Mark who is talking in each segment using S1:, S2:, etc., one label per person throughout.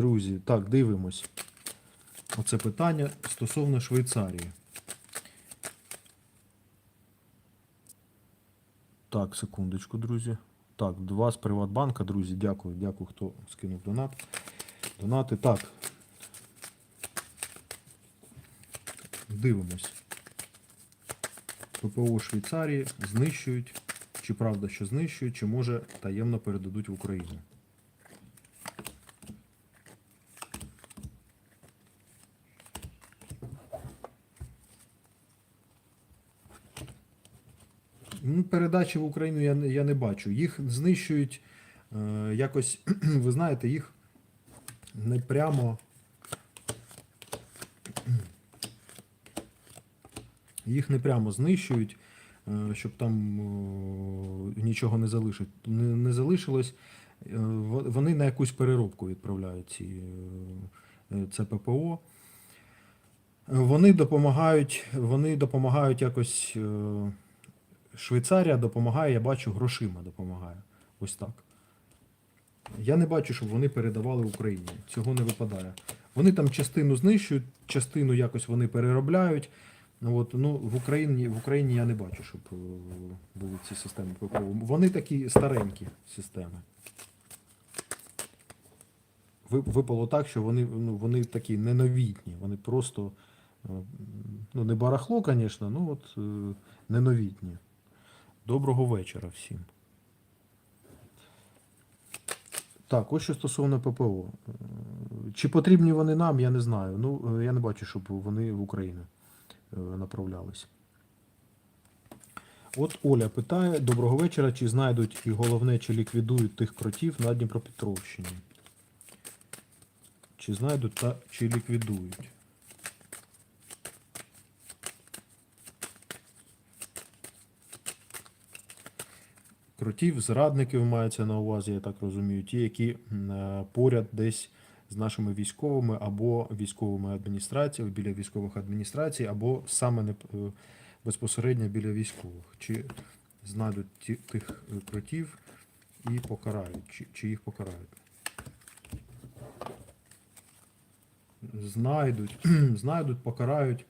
S1: друзі, так, дивимось. Оце питання стосовно Швейцарії. Так, секундочку, друзі. Так, два з Приватбанка, друзі. Дякую, дякую, хто скинув донат. Донати. Так. Дивимось. ППО Швейцарії знищують. Чи правда, що знищують, чи може таємно передадуть в Україну. Ну, передачі в Україну я, я не бачу. Їх знищують е, якось, ви знаєте, їх не прямо. Їх не прямо знищують, е, щоб там е, нічого не, залишить, не, не залишилось. Е, Вони на якусь переробку відправляють ці, е, е, це ППО. Вони допомагають, вони допомагають якось. е, Швейцарія допомагає, я бачу, грошима допомагає. Ось так. Я не бачу, щоб вони передавали Україні. Цього не випадає. Вони там частину знищують, частину якось вони переробляють. Ну, От, ну, в, Україні, в Україні я не бачу, щоб е, були ці системи ППО. Вони такі старенькі системи. Випало так, що вони, ну, вони такі неновітні. Вони просто е, ну, не барахло, звісно, ну от е, неновітні. Доброго вечора всім. Так, ось що стосовно ППО. Чи потрібні вони нам, я не знаю. Ну, е, я не бачу, щоб вони в Україну е, направлялись. От Оля питає: доброго вечора, чи знайдуть і головне, чи ліквідують тих кротів на Дніпропетровщині? Чи знайдуть та чи ліквідують? Кротів, зрадників мається на увазі, я так розумію, ті, які е, поряд десь з нашими військовими або військовими адміністраціями, біля військових адміністрацій, або саме не, е, безпосередньо біля військових. Чи знайдуть ті, тих е, кротів і покарають, чи, чи їх покарають. Знайдуть, знайдуть, покарають.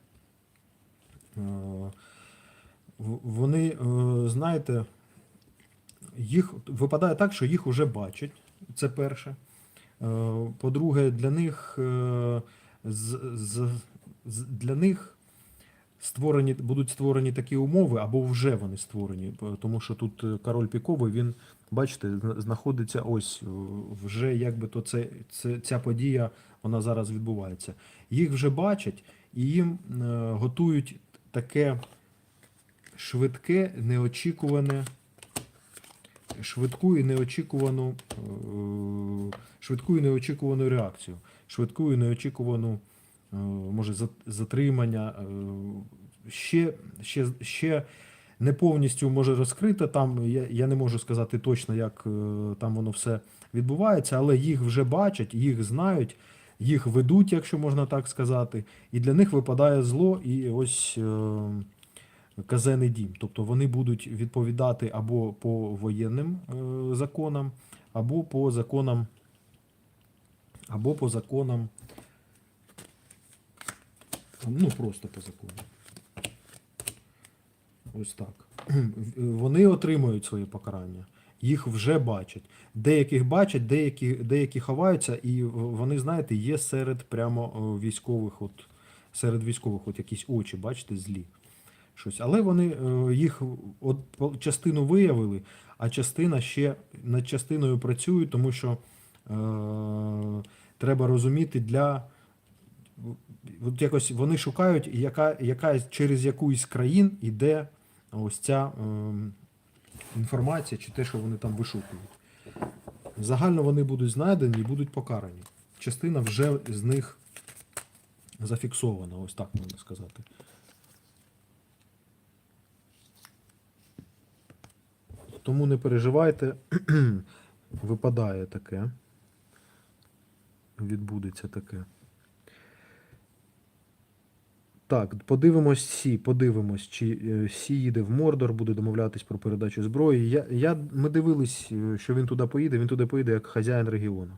S1: Вони, знаєте, їх випадає так, що їх вже бачать. Це перше. Е, По-друге, для них, е, для них створені, будуть створені такі умови, або вже вони створені. Тому що тут е, король піковий, він, бачите, знаходиться ось вже якби то це, це, ця подія вона зараз відбувається. Їх вже бачать і їм готують таке швидке, неочікуване швидку і неочікувану, е, швидку і неочікувану реакцію, швидку і неочікувану, е, може, затримання. е, Ще, ще, ще не повністю може розкрите. Там я, я не можу сказати точно, як там воно все відбувається, але їх вже бачать, їх знають, їх ведуть, якщо можна так сказати, і для них випадає зло, і ось. Казенний дім. Тобто вони будуть відповідати або по воєнним е, законам, або по законам, або по законам, ну просто по закону. Ось так. Вони отримують своє покарання. Їх вже бачать. Деяких бачать, деякі, деякі ховаються, і вони, знаєте, є серед прямо е, військових, от серед військових, от якісь очі, бачите, злі щось. Але вони е, їх от частину виявили, а частина ще над частиною працює, тому що е, треба розуміти для. От якось вони шукають, яка, яка через яку із країн іде ось ця е, інформація, чи те, що вони там вишукують. Загально вони будуть знайдені і будуть покарані. Частина вже з них зафіксована, ось так можна сказати. Тому не переживайте, випадає таке. Відбудеться таке. Так, подивимось Сі, подивимось, чи е, Сі їде в Мордор, буде домовлятись про передачу зброї. Я, я, ми дивились, е, що він туди поїде, він туди поїде як хазяїн регіону.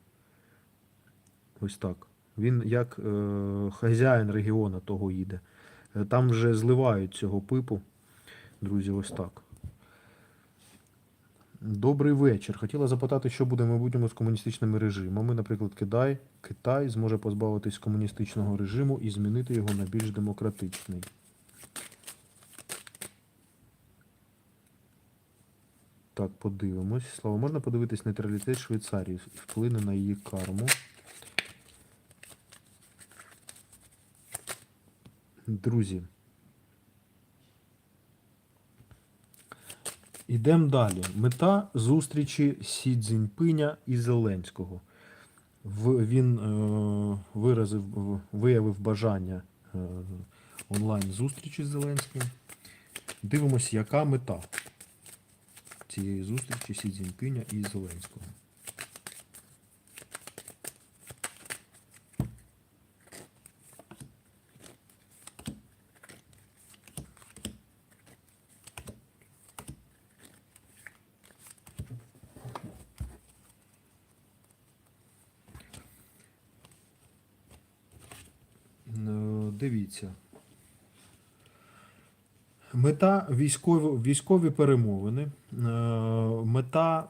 S1: Ось так. Він як е, хазяїн регіону того їде. Е, Там вже зливають цього пипу. Друзі, ось так. Добрий вечір. Хотіла запитати, що буде в майбутньому з комуністичними режимами. Наприклад, Китай, Китай зможе позбавитись комуністичного режиму і змінити його на більш демократичний. Так, подивимось. Слава, можна подивитись нейтралітет Швейцарії і вплине на її карму. Друзі. Ідемо далі. Мета зустрічі Сі Цзіньпиня і Зеленського. Він е, виразив, виявив бажання е, онлайн зустрічі з Зеленським. Дивимося, яка мета цієї зустрічі Сі Цзіньпиня і Зеленського. Е, Дивіться. Мета військові, військові перемовини. Е, Мета, е,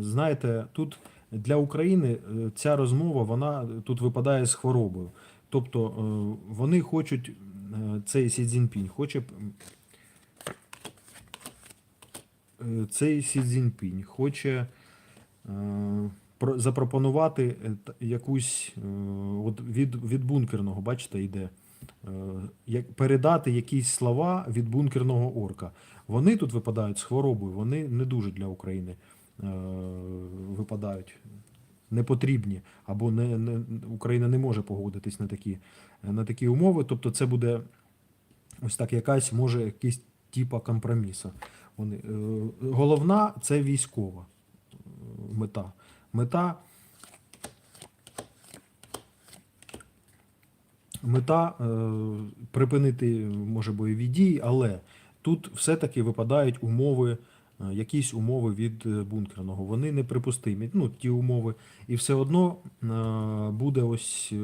S1: знаєте, тут для України е, ця розмова вона тут випадає з хворобою. Тобто вони хочуть, цей Сі Цзіньпінь хоче. Цей Сі Цзіньпінь хоче запропонувати е, якусь е, от від, від бункерного, бачите, йде. е, Як передати якісь слова від бункерного орка. Вони тут випадають з хворобою, вони не дуже для України випадають не потрібні, або не, не, Україна не може погодитись на такі, на такі умови. Тобто це буде ось так якась, може, якийсь типа компроміса. Вони, головна це військова мета. Мета. Мета е, припинити може бойові дії, але тут все-таки випадають умови, е, якісь умови від е, бункерного. Вони неприпустимі. Ну, ті умови. І все одно е, буде ось е,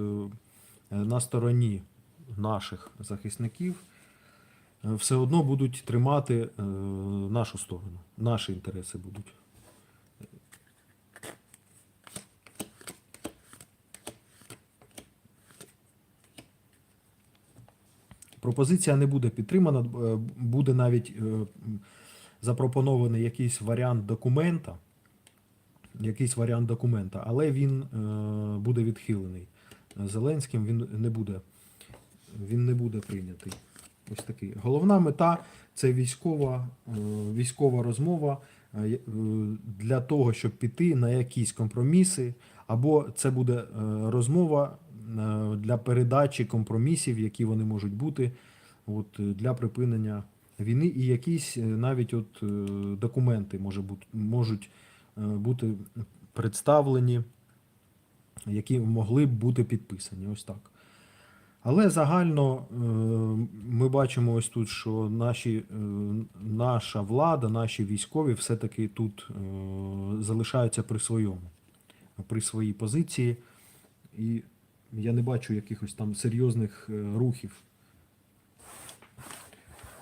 S1: на стороні наших захисників. е, Все одно будуть тримати е, нашу сторону, наші інтереси будуть. Пропозиція не буде підтримана, е, буде навіть е, запропонований якийсь варіант документа, якийсь варіант документа, але він е, буде відхилений. Зеленським він не буде, він не буде прийнятий. Ось такий. Головна мета це військова, військова розмова для того, щоб піти на якісь компроміси, або це буде розмова для передачі компромісів, які вони можуть бути, от, е, для припинення війни, і якісь е, навіть от, е, документи може бути, можуть е, бути представлені, які могли б бути підписані. Ось так. Але загально е, ми бачимо ось тут, що наші, е, наша влада, наші військові все-таки тут е, залишаються при своєму, при своїй позиції. І я не бачу якихось там серйозних е, рухів.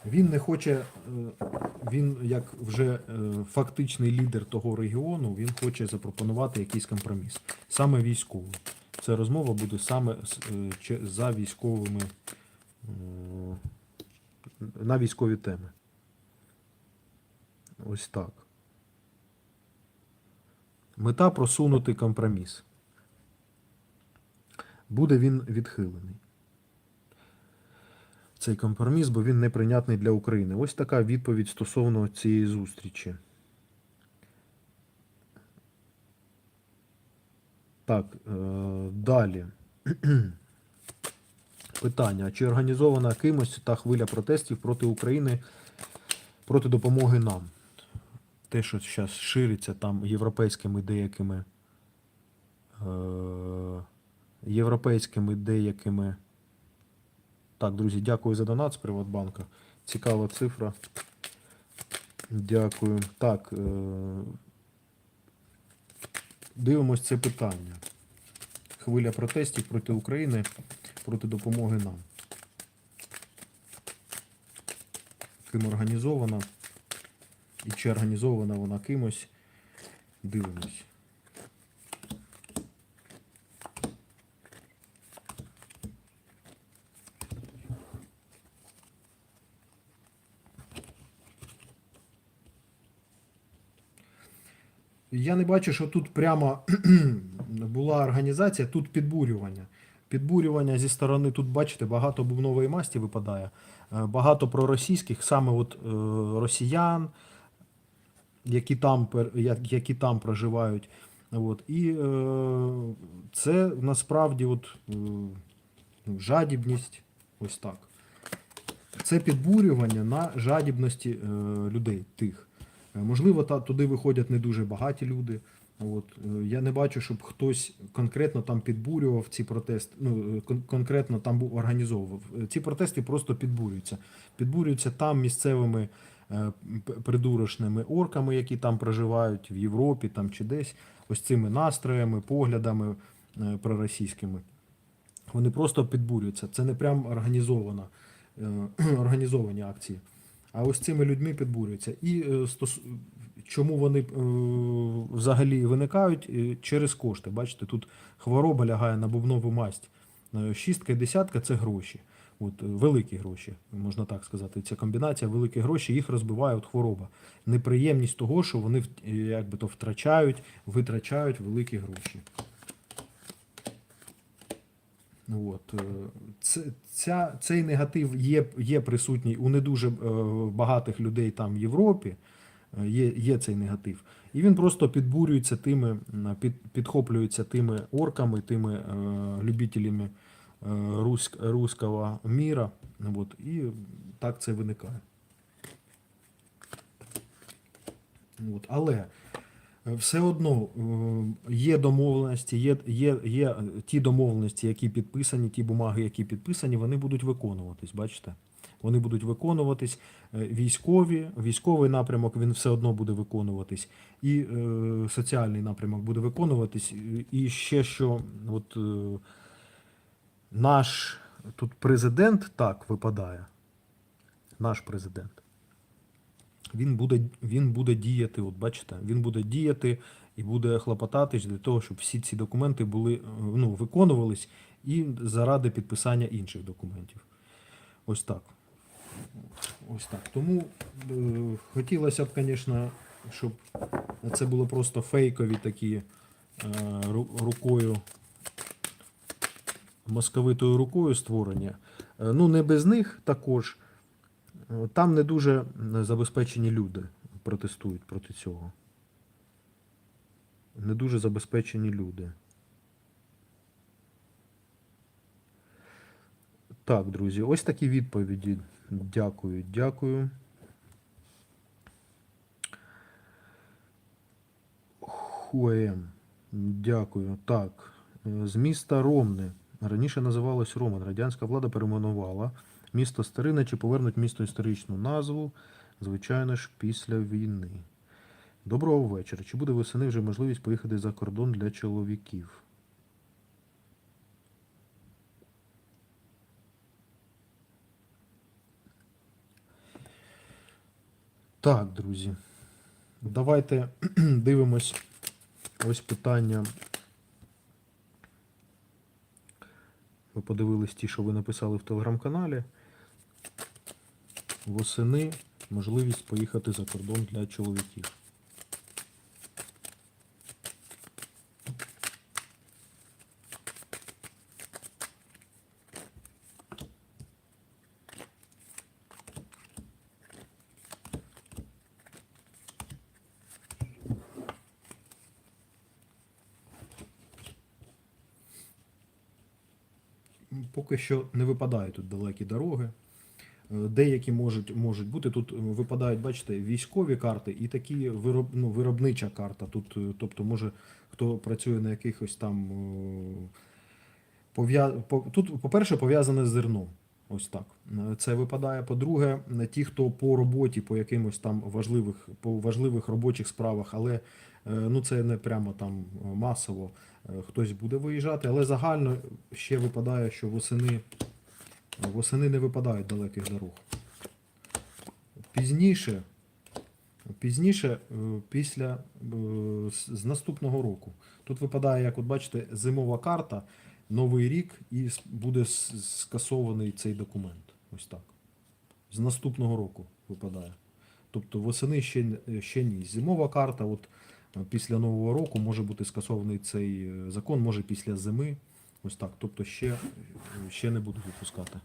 S1: Він не хоче, е, він як вже е, фактичний лідер того регіону, він хоче запропонувати якийсь компроміс. Саме військовий. Ця розмова буде саме за військовими на військові теми. Ось так. Мета просунути компроміс. Буде він відхилений. Цей компроміс, бо він неприйнятний для України. Ось така відповідь стосовно цієї зустрічі. Так, е, далі. Питання. Чи організована кимось та хвиля протестів проти України проти допомоги нам? Те, що зараз шириться там європейськими деякими е, європейськими деякими. Так, друзі, дякую за донат з Приватбанка. Цікава цифра. Дякую. Так. Е, дивимось це питання. хвиля протестів проти України, проти допомоги нам. Ким організована? І чи організована вона кимось? Дивимось. Я не бачу, що тут прямо була організація, тут підбурювання. Підбурювання зі сторони, тут, бачите, багато бубнової масті випадає, е, багато проросійських, саме от е, росіян, які там, які там проживають. От. І е, це насправді от, жадібність, ось так. Це підбурювання на жадібності людей тих. Е, Можливо, та, туди виходять не дуже багаті люди. От, е, я не бачу, щоб хтось конкретно там підбурював ці протести, ну, е, кон- конкретно там був організовував. Ці протести просто підбурюються. Підбурюються там місцевими е, придурочними орками, які там проживають в Європі там, чи десь, ось цими настроями, поглядами е, проросійськими. Вони просто підбурюються. Це не прям організована, е, організовані акції. А ось цими людьми підбурюються. І е, стос... чому вони е, взагалі виникають? Е, Через кошти. Бачите, тут хвороба лягає на бубнову масть. Шістка і десятка це гроші. От, великі гроші, можна так сказати. Ця комбінація великі гроші, їх розбиває от хвороба. Неприємність того, що вони в- е, як би то втрачають, витрачають великі гроші. От. е, ця, цей негатив є, є присутній у не дуже е, багатих людей там в Європі. Е, Є, є цей негатив. І він просто підбурюється тими, під, підхоплюється тими орками, тими е, любителями е, руськ, руського міра. От, і так це виникає. От, але все одно е, є домовленості, є, є, є е, ті домовленості, які підписані, ті бумаги, які підписані, вони будуть виконуватись, бачите? Вони будуть виконуватись. Е, Військові, військовий напрямок він все одно буде виконуватись, і е, соціальний напрямок буде виконуватись. І ще що, от е, наш тут президент так випадає. Наш президент він буде, він буде діяти, от бачите, він буде діяти і буде хлопотатись для того, щоб всі ці документи були, е, ну, виконувались і заради підписання інших документів. Ось так. Ось так. Тому е, хотілося б, звісно, щоб це було просто фейкові такі е, рукою, московитою рукою створення. Е, ну, не без них також. Там не дуже забезпечені люди протестують проти цього. Не дуже забезпечені люди. Так, друзі, ось такі відповіді. Дякую, дякую. Хуем. Дякую. Так. е, З міста Ромни. Раніше називалось Роман. Радянська влада перейменувала. Місто Старине чи повернуть місто історичну назву, звичайно ж, після війни. Доброго вечора. Чи буде восени вже можливість поїхати за кордон для чоловіків? Так, друзі. Давайте дивимось ось питання. Ви подивились ті, що ви написали в телеграм-каналі. Восени можливість поїхати за кордон для чоловіків. Поки що не випадають тут далекі дороги. Деякі можуть, можуть бути. Тут випадають, бачите, військові карти і такі вироб, ну, виробнича карта. Тут, е, тобто, може, хто працює на якихось там. е, Тут, по-перше, пов'язане з зерном. Ось так. Е, Це випадає. По-друге, ті, хто по роботі, по якимось там важливих, по важливих робочих справах, але ну це не прямо там масово хтось буде виїжджати, але загально ще випадає, що восени, восени не випадають далеких дорог. Пізніше, пізніше, е, після е, з- наступного року. Тут випадає, як от бачите, зимова карта, новий рік, і буде скасований цей документ. Ось так. З наступного року випадає. Тобто восени ще, ще ні. Зимова карта, от е, після Нового року може бути скасований цей закон, може після зими. Ось так. Тобто ще, ще не будуть випускати.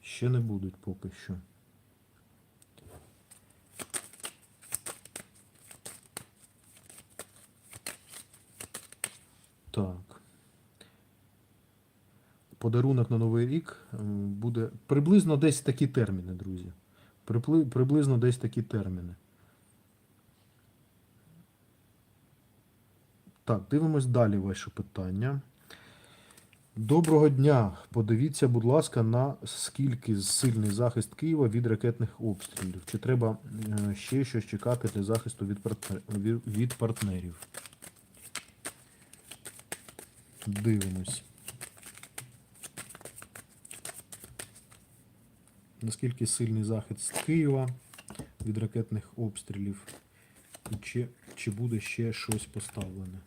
S1: Ще не будуть поки що. Так. Подарунок на Новий рік буде приблизно десь такі терміни, друзі. Приблизно десь такі терміни. Так, дивимось далі ваше питання. Доброго дня. Подивіться, будь ласка, на скільки сильний захист Києва від ракетних обстрілів. Чи треба е, ще щось чекати для захисту від, партнер... від- від партнерів? Дивимось. Наскільки сильний захист Києва від ракетних обстрілів? І чи, чи буде ще щось поставлене?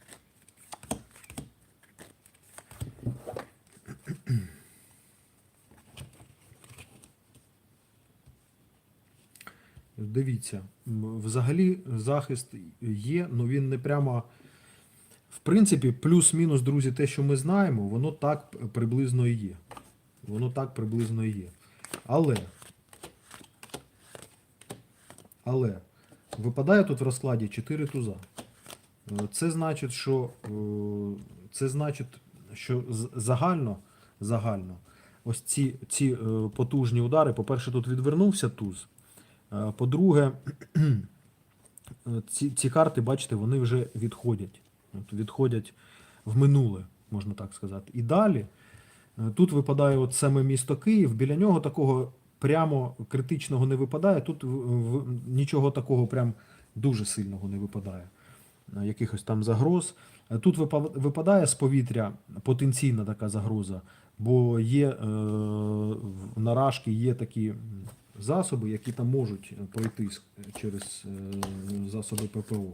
S1: Дивіться, взагалі захист є, але він не прямо. В принципі, плюс-мінус, друзі, те, що ми знаємо, воно так приблизно і є. Воно так приблизно і є. Але. Але випадає тут в розкладі 4 туза. Е, Це значить, що е, це значить, що загально, загально ось ці, ці е, потужні удари, по-перше, тут відвернувся туз. По-друге, ці, ці карти, бачите, вони вже відходять. От відходять в минуле, можна так сказати. І далі тут випадає от саме місто Київ. Біля нього такого прямо критичного не випадає. Тут в, нічого такого прям дуже сильного не випадає. Е, Якихось там загроз. Е, Тут випадає з повітря потенційна така загроза, бо є е, в- на є такі засоби, які там можуть пройти через е, засоби ППО.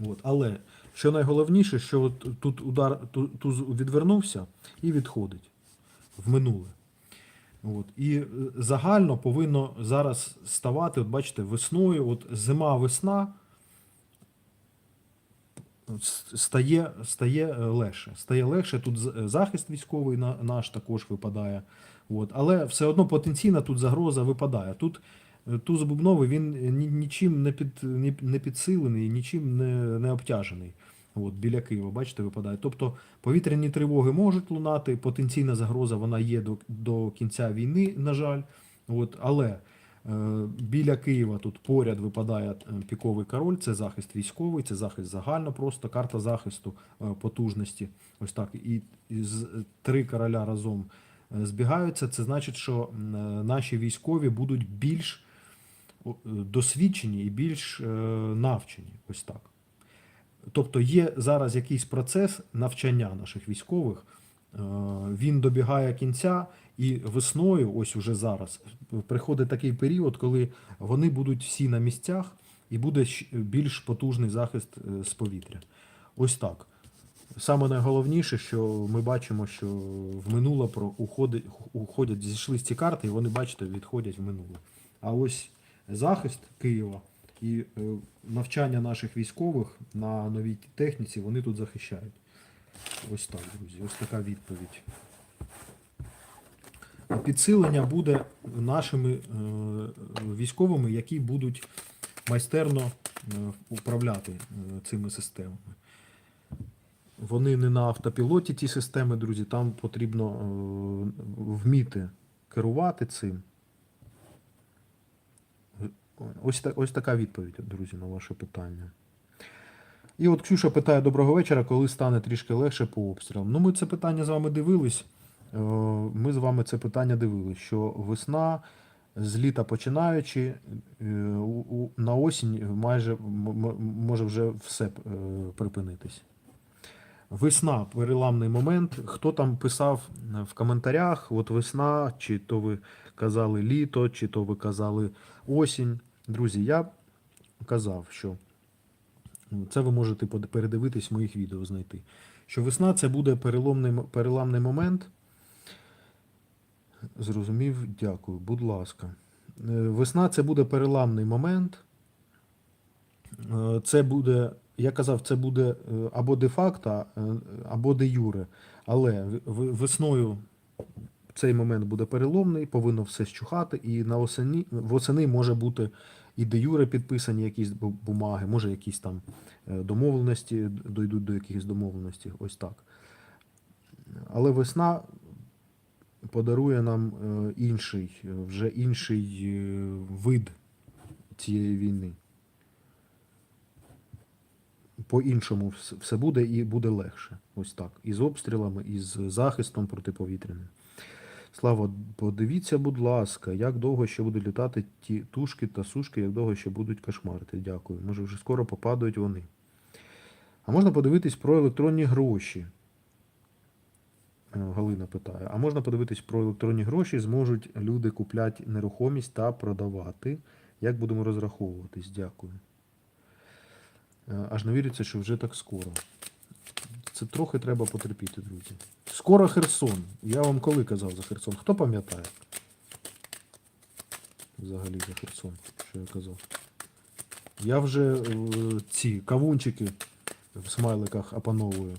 S1: От. Але що найголовніше, що от тут удар ту- туз відвернувся і відходить в минуле. От. І е, загально повинно зараз ставати, от бачите, весною, от зима-весна стає, стає е, легше. Стає легше. Тут захист військовий наш також випадає. От. Але все одно потенційна тут загроза випадає. Тут е, туз бубновий він нічим не, під, не підсилений, нічим не, не обтяжений. От, біля Києва, бачите, випадає. Тобто повітряні тривоги можуть лунати, потенційна загроза вона є до, до кінця війни, на жаль. От, але е, біля Києва тут поряд випадає е, піковий король, це захист військовий, це захист загально, просто карта захисту е, потужності. Ось так. І, і з, три короля разом е, збігаються. Це значить, що е, наші військові будуть більш е, досвідчені і більш е, навчені. Ось так. Тобто є зараз якийсь процес навчання наших військових, е, він добігає кінця, і весною, ось уже зараз, приходить такий період, коли вони будуть всі на місцях, і буде більш потужний захист е, з повітря. Ось так. Саме найголовніше, що ми бачимо, що в минуле про уходить, уходять, зійшли ці карти, і вони, бачите, відходять в минуле. А ось захист Києва і е, навчання наших військових на новій техніці, вони тут захищають. Ось так, друзі, ось така відповідь. Підсилення буде нашими е, військовими, які будуть майстерно е, управляти цими системами. Вони не на автопілоті, ті системи, друзі, там потрібно вміти керувати цим. Ось, та- ось така відповідь, друзі, на ваше питання. І от Ксюша питає доброго вечора, коли стане трішки легше по обстрілам. Ну, ми це питання з вами дивились. Е, Ми з вами це питання дивились, що весна з літа починаючи, е, на осінь майже може вже все е, припинитись. Весна переламний момент. Хто там писав в коментарях, от весна, чи то ви казали літо, чи то ви казали осінь. Друзі, я казав, що це ви можете передивитись в моїх відео знайти. Що весна це буде переломний, переламний момент. Зрозумів, дякую, будь ласка. Е, Весна це буде переламний момент. Е, Це буде, я казав, це буде е, або де-факто, е, або де-юре. Але в- в- весною цей момент буде переломний, повинно все щухати, і на осені, восени може бути і де-юре підписані якісь бумаги, може якісь там домовленості, дойдуть до якихось домовленостей, ось так. Але весна подарує нам інший, вже інший вид цієї війни. По-іншому все буде і буде легше. Ось так. І з обстрілами, і з захистом протиповітряним. Слава, подивіться, будь ласка, як довго ще будуть літати ті тушки та сушки, як довго ще будуть кошмарити. Дякую. Може, вже скоро попадають вони. А можна подивитись про електронні гроші. Е, Галина питає. А можна подивитись про електронні гроші, зможуть люди купляти нерухомість та продавати. Як будемо розраховуватись? Дякую. Е, Аж не віриться, що вже так скоро. Це трохи треба потерпіти, друзі. Скоро Херсон. Я вам коли казав за Херсон? Хто пам'ятає? Взагалі за Херсон, що я казав. Я вже е, ці кавунчики в смайликах опановую.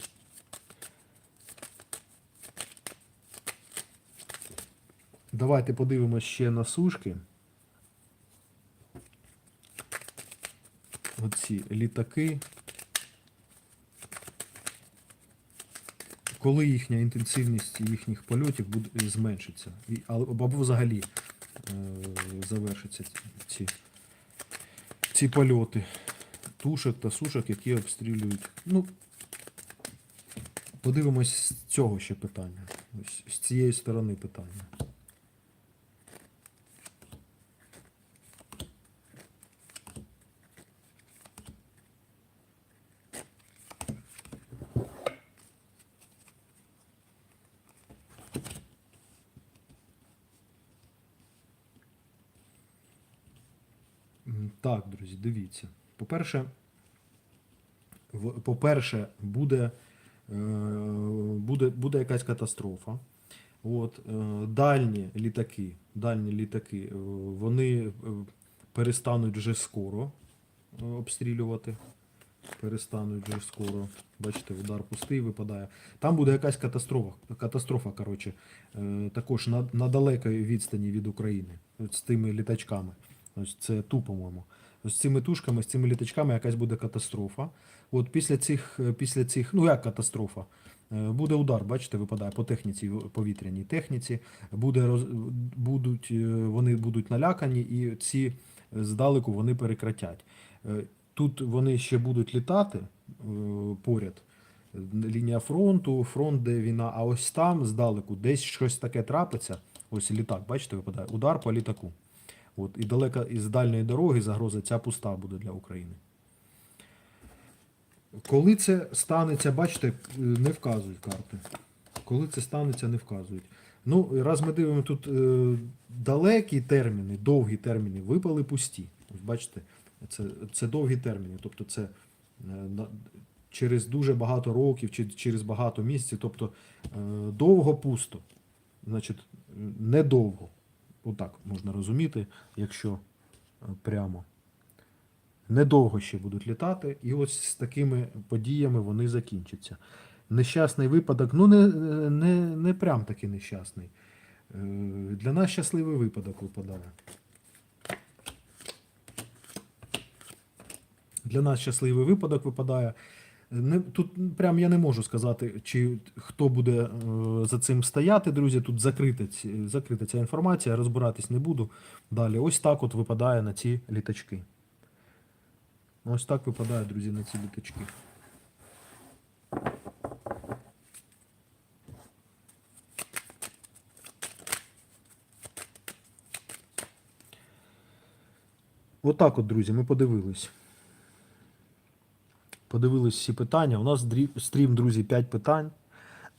S1: Давайте подивимось ще на сушки. Оці літаки. Коли їхня інтенсивність їхніх польотів буде зменшиться. Або взагалі е, завершаться ці, ці польоти тушок та сушок, які обстрілюють. Ну, подивимось з цього ще питання. З цієї сторони питання. М, Так, друзі, дивіться. По-перше, по-перше, буде, е, буде, буде якась катастрофа. От, е, дальні літаки, дальні літаки, е, вони перестануть вже скоро обстрілювати. Перестануть вже скоро. Бачите, удар пустий випадає. Там буде якась катастрофа, катастрофа коротше, також на, на далекій відстані від України з тими літачками. Ось це ту, по-моєму. Ось з цими тушками, з цими літачками якась буде катастрофа. От після цих, е, після цих, ну як катастрофа? Е, Буде удар, бачите, випадає по техніці, повітряній техніці. Буде роз, будуть, е, вони будуть налякані, і ці здалеку вони перекратять. Тут вони ще будуть літати поряд. Лінія фронту, фронт, де війна, а ось там здалеку десь щось таке трапиться. Ось літак, бачите, випадає. Удар по літаку. От, і далека із дальньої дороги загроза ця пуста буде для України. Коли це станеться, бачите, не вказують карти. Коли це станеться, не вказують. Ну, раз ми дивимо тут е, далекі терміни, довгі терміни, випали пусті. Ось бачите, це, це довгі терміни. Тобто це е, через дуже багато років чи через багато місяців. Тобто е, довго пусто. Значить, недовго. Отак можна розуміти, якщо е, прямо. Недовго ще будуть літати, і ось з такими подіями вони закінчаться. Нещасний випадок, ну не, не, не прям таки нещасний. Е, Для нас щасливий випадок випадає. Для нас щасливий випадок випадає. Не, тут прям я не можу сказати, чи хто буде е, за цим стояти, друзі. Тут закрита, закрита ця інформація, розбиратись не буду. Далі, ось так от випадає на ці літачки. Ось так випадає, друзі, на ці літачки. Отак от, друзі, ми подивились. Подивились всі питання. У нас стрім, друзі, 5 питань.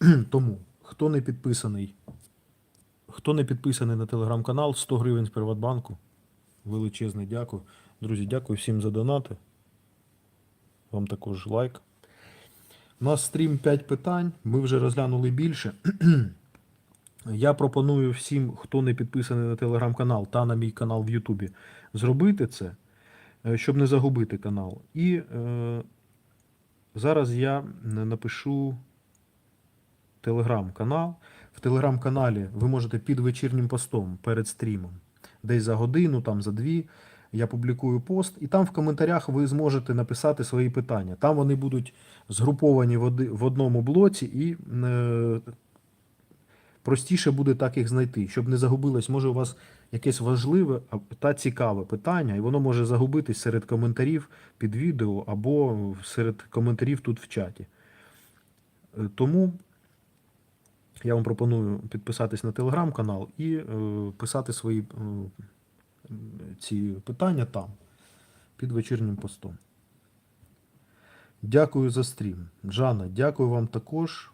S1: Тому, хто не підписаний, хто не підписаний на телеграм-канал, 100 гривень з Приватбанку. Величезне дякую. Друзі, дякую всім за донати. Вам також лайк. У нас стрім 5 питань. Ми вже розглянули більше. Я пропоную всім, хто не підписаний на телеграм-канал та на мій канал в Ютубі, зробити це, е, щоб не загубити канал. І е, зараз я напишу телеграм-канал. В телеграм-каналі ви можете під вечірнім постом перед стрімом, десь за годину, там за дві. Я публікую пост, і там в коментарях ви зможете написати свої питання. Там вони будуть згруповані в одному блоці, і е, простіше буде так їх знайти, щоб не загубилось. Може, у вас якесь важливе та цікаве питання, і воно може загубитись серед коментарів під відео або серед коментарів тут в чаті. Е, Тому я вам пропоную підписатись на телеграм-канал і е, писати свої е, ці питання там, під вечірнім постом. Дякую за стрім. Жанна, дякую вам також.